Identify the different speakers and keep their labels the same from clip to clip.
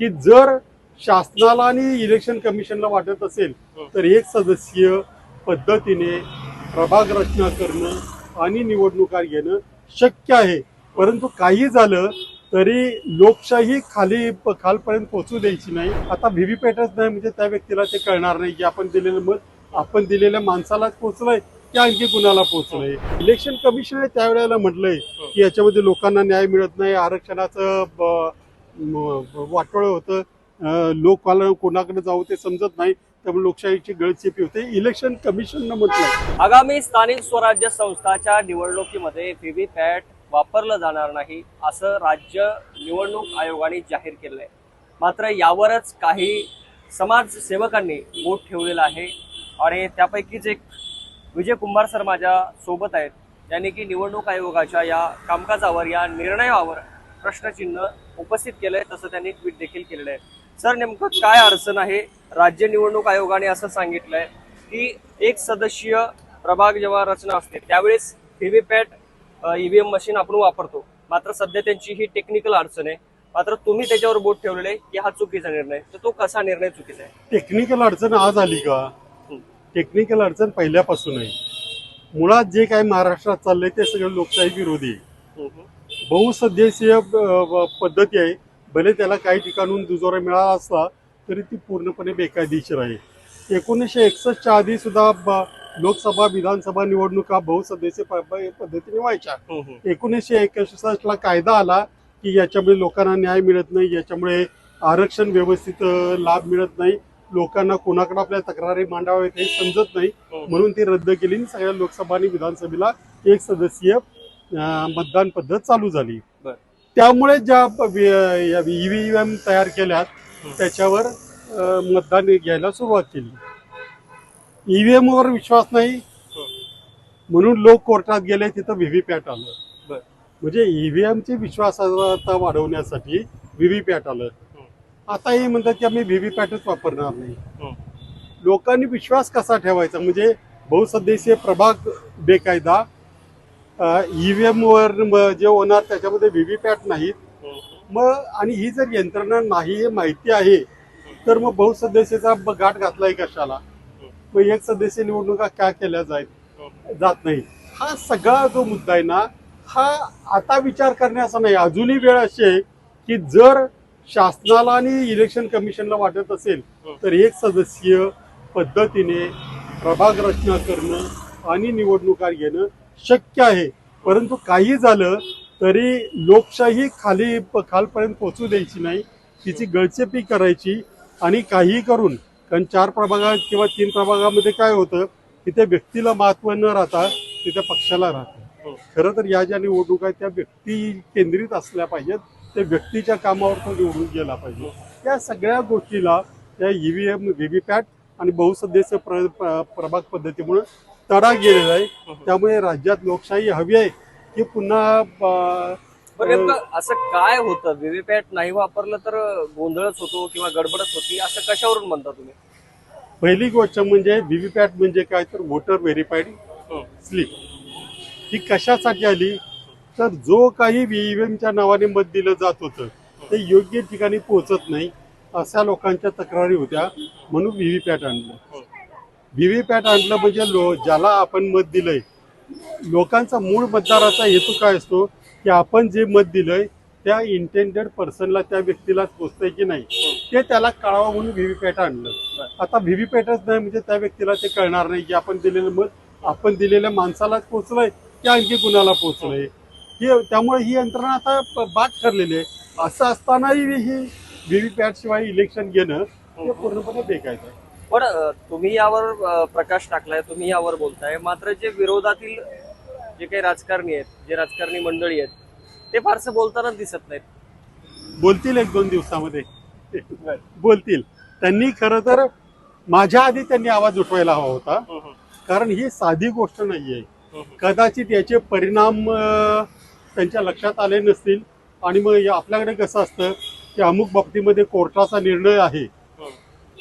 Speaker 1: की जर शासनाला आणि इलेक्शन कमिशनला वाटत असेल तर एक सदस्यीय पद्धतीने प्रभाग रचना करणं आणि निवडणुका घेणं शक्य आहे. परंतु काही झालं तरी लोकशाही खाली खालपर्यंत पोहोचू द्यायची नाही. आता व्हीव्हीपॅटच नाही म्हणजे त्या व्यक्तीला ते कळणार नाही की आपण दिलेलं मत आपण दिलेल्या माणसालाच पोहोचलंय की आणखी कुणाला पोहोचलंय इलेक्शन कमिशन त्यावेळेला म्हटलंय की याच्यामध्ये लोकांना न्याय मिळत नाही आरक्षणाचं वाटोळं होतं. अं, लोकाला कोणाकडे जाऊ ते समजत नाही. त्यामुळे लोकशाहीची गळचेपी होते. इलेक्शन कमिशननं म्हटलं
Speaker 2: आगामी स्थानिक स्वराज्य संस्थाच्या निवडणुकीमध्ये व्हीव्हीपॅट वापरलं जाणार नाही असं राज्य निवडणूक आयोगाने जाहीर केलं आहे मात्र यावरच काही समाजसेवकांनी वोट ठेवलेला आहे. आणि त्यापैकीच एक विजय कुंभार सर माझ्या सोबत आहेत. त्यांनी की निवडणूक आयोगाच्या या कामकाजावर या निर्णयावर प्रश्नचिन्ह उपस्थित केलंय तसं त्यांनी ट्विट देखील केलेलं आहे. सर नेमकं काय अडचण आहे? राज्य निवडणूक आयोगाने असं सांगितलंय की एक सदस्यीय प्रभाग जेव्हा रचना असते त्यावेळेस व्हीव्हीपॅट ईव्हीएम मशीन आपण वापरतो. मात्र सध्या त्यांची ही टेक्निकल अडचण आहे. मात्र तुम्ही त्याच्यावर बोट ठेवलेले की हा चुकीचा निर्णय. तर तो कसा निर्णय चुकीचा आहे?
Speaker 1: टेक्निकल अडचण आज आली का? टेक्निकल अडचण पहिल्यापासून आहे मुळात जे काही महाराष्ट्रात चाललंय ते सगळं लोकशाही विरोधी. आहे बहुसदस्यीय पद्धती आहे. भले त्याला काही ठिकाणून दुजोरा मिळाला असला तरी ती पूर्णपणे बेकायदेशीर आहे. एकोणीसशे एकसष्टच्या आधी सुद्धा लोकसभा विधानसभा निवडणुका बहुसदस्यीय पद्धतीने व्हायच्या. एकोणीसशे एकसष्टला कायदा आला की याच्यामुळे लोकांना न्याय मिळत नाही. याच्यामुळे आरक्षण व्यवस्थित लाभ मिळत नाही. लोकांना कोणाकडे आपल्या तक्रारी मांडाव्यात हे समजत नाही. म्हणून ती रद्द केली आणि सगळ्या लोकसभा आणि विधानसभेला एक सदस्यीय मतदान पद्धत चालू झाली. त्यामुळे ज्या ईव्हीएम तयार केल्यात त्याच्यावर मतदान घ्यायला सुरुवात केली. ईव्हीएम वर विश्वास नाही. म्हणून लोक कोर्टात गेले तिथं व्हीव्हीपॅट आलं. म्हणजे ईव्हीएमची विश्वासार्हता वाढवण्यासाठी व्हीव्हीपॅट आलं. आता हे म्हणतात की आम्ही व्हीव्हीपॅटच वापरणार नाही. लोकांनी विश्वास कसा ठेवायचा? म्हणजे बहुसदस्यीय प्रभाग बेकायदा ईव्हीएम वर जे होणार त्याच्यामध्ये व्हीव्हीपॅट नाहीत. मग आणि ही जर यंत्रणा नाही हे माहिती आहे तर मग बहुसदस्यचा गाठ घातलाय कशाला? मग एक सदस्य निवडणुका का केल्या जात जात नाही हा सगळा जो मुद्दा आहे ना हा आता विचार करण्याचा नाही. अजूनही वेळ अशी आहे की जर शासनाला आणि इलेक्शन कमिशनला वाटत असेल तर एक सदस्यीय पद्धतीने प्रभाग रचना करणं आणि निवडणुका घेणं शक्य आहे. परंतु काही झालं तरी लोकशाही खाली खालपर्यंत पोहोचू द्यायची नाही. तिची गळचेपी करायची आणि काही करून कारण चार प्रभागात किंवा तीन प्रभागामध्ये काय होतं की त्या व्यक्तीला महत्त्व न राहता तिथे पक्षाला राहतं. खरं तर या ज्या निवडणुका आहेत त्या व्यक्ती केंद्रित असल्या पाहिजेत त्या व्यक्तीच्या कामावर तो निवडून गेला पाहिजे. या सगळ्या गोष्टीला त्या ईव्हीएम व्हीव्हीपॅट आणि बहुसदस्य प्र- प्रभाग पद्धतीमुळे तडा गेलेला आहे. त्यामुळे राज्यात लोकशाही हवी आहे की पुन्हा
Speaker 2: असं काय होतं? व्हीव्हीपॅट नाही वापरलं तर गोंधळच होतो किंवा गडबडच होती असं कशावरून म्हणता तुम्ही?
Speaker 1: पहिली गोष्ट म्हणजे व्हीव्हीपॅट म्हणजे काय तर व्होटर व्हेरीफाईड स्लिप. ही कशासाठी आली? तर जो काही व्हीव्हीएमच्या नावाने मत दिलं जात होतं ते योग्य ठिकाणी पोहोचत नाही अशा लोकांच्या तक्रारी होत्या म्हणून व्हीव्हीपॅट आणलं. व्हीव्हीपॅट आणलं म्हणजे लो ज्याला आपण मत दिलंय. लोकांचा मूळ मतदाराचा हेतू काय असतो? की आपण जे मत दिलंय त्या इंटेंडेड पर्सनला त्या व्यक्तीला पोचतंय की नाही ते त्याला कळावं म्हणून व्हीव्हीपॅट आणलं. आता व्हीव्हीपॅटच नाही म्हणजे त्या व्यक्तीला ते कळणार नाही की आपण दिलेलं मत आपण दिलेल्या माणसालाच पोचलंय की आणखी कुणाला पोचलंय? हे त्यामुळे ही यंत्रणा आता बाद ठरलेली आहे. असं असतानाही ही व्हीव्हीपॅट शिवाय इलेक्शन घेणं हे पूर्णपणे बेकायचं आहे.
Speaker 2: पण तुम्ही यावर प्रकाश टाकलाय तुम्ही यावर बोलताय. मात्र जे विरोधातील जे काही राजकारणी आहेत जे राजकारणी मंडळी आहेत ते फारसं बोलताना दिसत नाहीत.
Speaker 1: बोलतील एक दोन दिवसामध्ये. बोलतील. त्यांनी खर तर माझ्या आधी त्यांनी आवाज उठवायला हवा होता. कारण ही साधी गोष्ट नाहीये. कदाचित याचे परिणाम त्यांच्या लक्षात आले नसतील. आणि मग आपल्याकडे कसं असतं की अमुक बाबतीमध्ये कोर्टाचा निर्णय आहे.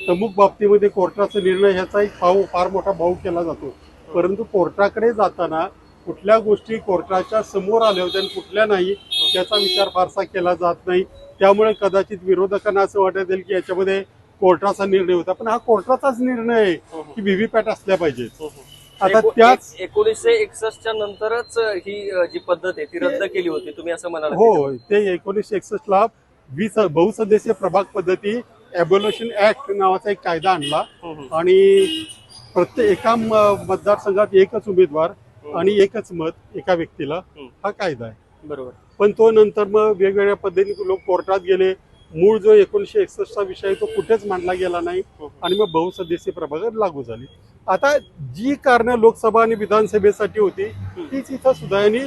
Speaker 1: अमुक बाबतीमध्ये कोर्टाचा निर्णय ह्याचा एक भाऊ फार मोठा भाऊ केला जातो. परंतु कोर्टाकडे जाताना कुठल्या गोष्टी कोर्टाच्या समोर आल्या होत्या आणि कुठल्या नाही त्याचा विचार फारसा केला जात नाही. त्यामुळे कदाचित विरोधकांना असं वाटत असेल की याच्यामध्ये कोर्टाचा निर्णय होता. पण हा कोर्टाचाच निर्णय आहे की व्हीव्हीपॅट असल्या पाहिजेत. आता
Speaker 2: एको-
Speaker 1: त्याच
Speaker 2: एक- एकोणीसशे एकसष्टच्या नंतरच ही जी पद्धत आहे ती रद्द केली होती. तुम्ही असं म्हणाल
Speaker 1: हो ते एकोणीसशे एकसष्ट ला वीस बहुसदस्यीय प्रभाग पद्धती एबोल्युशन ऍक्ट नावाचा एक कायदा आणला. आणि प्रत्येक एका मतदारसंघात एकच उमेदवार आणि एकच मत एका व्यक्तीला. हा. कायदा आहे.
Speaker 2: बरोबर.
Speaker 1: पण तो नंतर मग वेगवेगळ्या पद्धतीने लोक कोर्टात गेले. मूळ जो एकोणीसशे एकसष्टचा विषय तो कुठेच मांडला गेला नाही. आणि मग बहुसदस्यीय प्रभागात लागू झाली. आता जी कारणं लोकसभा आणि विधानसभेसाठी होती तीच इथं सुद्धा यांनी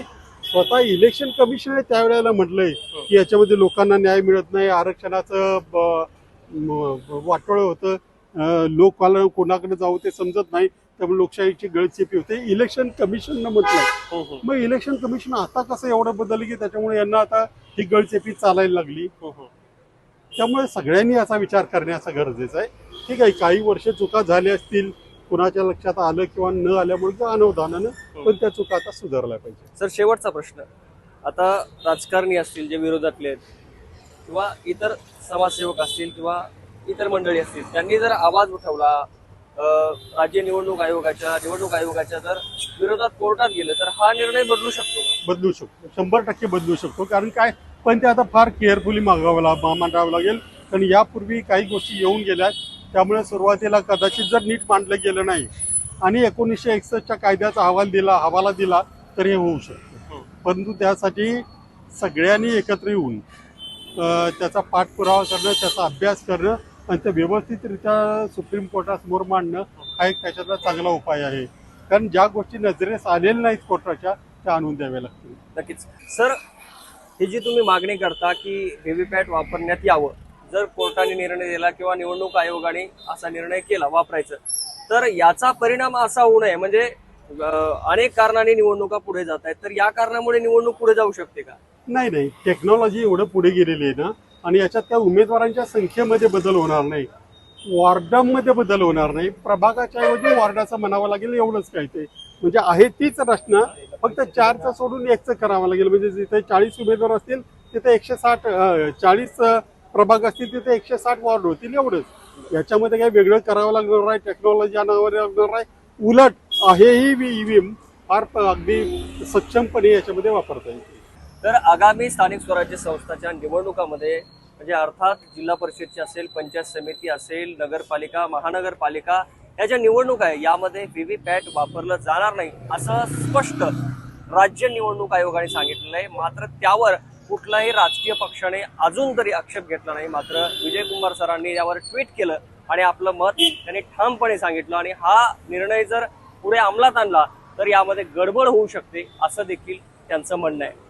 Speaker 1: स्वतः इलेक्शन कमिशनने त्यावेळेला म्हटलंय की याच्यामध्ये लोकांना न्याय मिळत नाही आरक्षणाचं वाटोळं होतं. अं, लोकांना कोणाकडे जाऊ ते समजत नाही. त्यामुळे लोकशाहीची गळचेपी होते. इलेक्शन कमिशननं म्हटलंय. मग इलेक्शन कमिशन आता कसं एवढं बदललं की त्याच्यामुळे यांना आता ही गळचेपी चालायला लागली. त्यामुळे सगळ्यांनी याचा विचार करण्याचा गरजेचं आहे. ठीक आहे काही वर्ष चुका झाल्या असतील. कुणाच्या लक्षात आलं किंवा न आल्यामुळे किंवा अनवधानानं पण त्या चुका आता सुधारल्या पाहिजे
Speaker 2: सर शेवटचा प्रश्न. आता राजकारणी असतील जे विरोधातले आहेत किंवा इतर समाजसेवक असतील किंवा इतर मंडळी असतील त्यांनी जर आवाज उठवला राज्य निवडणूक आयोगाच्या निवडणूक आयोगाच्या जर विरोधात कोर्टात गेलं तर हा निर्णय बदलू शकतो
Speaker 1: बदलू शकतो. शंभर टक्के बदलू शकतो. कारण काय? पण ते आता फार केअरफुली मागावं ला मा- मांडावं लागेल. कारण यापूर्वी काही गोष्टी येऊन गेल्या त्यामुळे सुरुवातीला कदाचित जर नीट मांडलं गेलं नाही आणि एकोणीसशे एकसष्टच्या कायद्याचा अहवाल दिला हवाला दिला तर हे होऊ शकतं. परंतु त्यासाठी सगळ्यांनी एकत्र येऊन त्याचा पाठपुरावा करणं त्याचा अभ्यास करणं आणि ते व्यवस्थितरित्या सुप्रीम कोर्टासमोर मांडणं हा एक त्याच्यातला चांगला उपाय आहे. कारण ज्या गोष्टी नजरेस आलेल्या नाहीत कोर्टाच्या त्या आणून द्याव्या लागतील.
Speaker 2: नक्कीच. सर ही जी तुम्ही मागणी करता की व्हीव्हीपॅट वापरण्यात यावं जर कोर्टाने निर्णय दिला किंवा निवडणूक आयोगाने असा निर्णय केला वापरायचं तर याचा परिणाम असा होऊ नये. म्हणजे अनेक कारणाने निवडणुका पुढे जात आहेत तर या कारणामुळे निवडणूक पुढे जाऊ शकते का?
Speaker 1: नाही नाही. टेक्नॉलॉजी एवढं पुढे गेलेली आहे ना आणि याच्यात त्या उमेदवारांच्या संख्येमध्ये बदल होणार नाही. वॉर्डामध्ये बदल होणार नाही. प्रभागाच्या ऐवजी वॉर्डाचं म्हणावं लागेल एवढंच काय ते. म्हणजे आहे तीच रचना फक्त चारचं सोडून एकचं करावं लागेल. म्हणजे जिथे चाळीस उमेदवार असतील तिथे एकशे साठ चाळीस प्रभाग असतील तिथे एकशे साठ वॉर्ड होतील एवढंच. याच्यामध्ये काही वेगळं करावं लागणार आहे टेक्नॉलॉजी आणावं लागणार आहे उलट आहेही ईव्हीएम फार अगदी सक्षमपणे याच्यामध्ये वापरता येईल.
Speaker 2: तर आगामी स्थानिक स्वराज्य संस्थाच्या निवडणुकामध्ये म्हणजे अर्थात जिल्हा परिषदची असेल पंचायत समिती असेल नगरपालिका महानगरपालिका या ज्या निवडणूक आहे यामध्ये व्हीव्हीपॅट वापरलं जाणार नाही असं स्पष्ट राज्य निवडणूक आयोगाने सांगितलेलं आहे. मात्र त्यावर कुठलाही राजकीय पक्षाने अजून तरी आक्षेप घेतला नाही. मात्र विजय कुमार सरांनी यावर ट्विट केलं आणि आपलं मत त्यांनी ठामपणे सांगितलं आणि हा निर्णय जर पुढे अंमलात आणला तर यामध्ये गडबड होऊ शकते असं देखील त्यांचं म्हणणं आहे.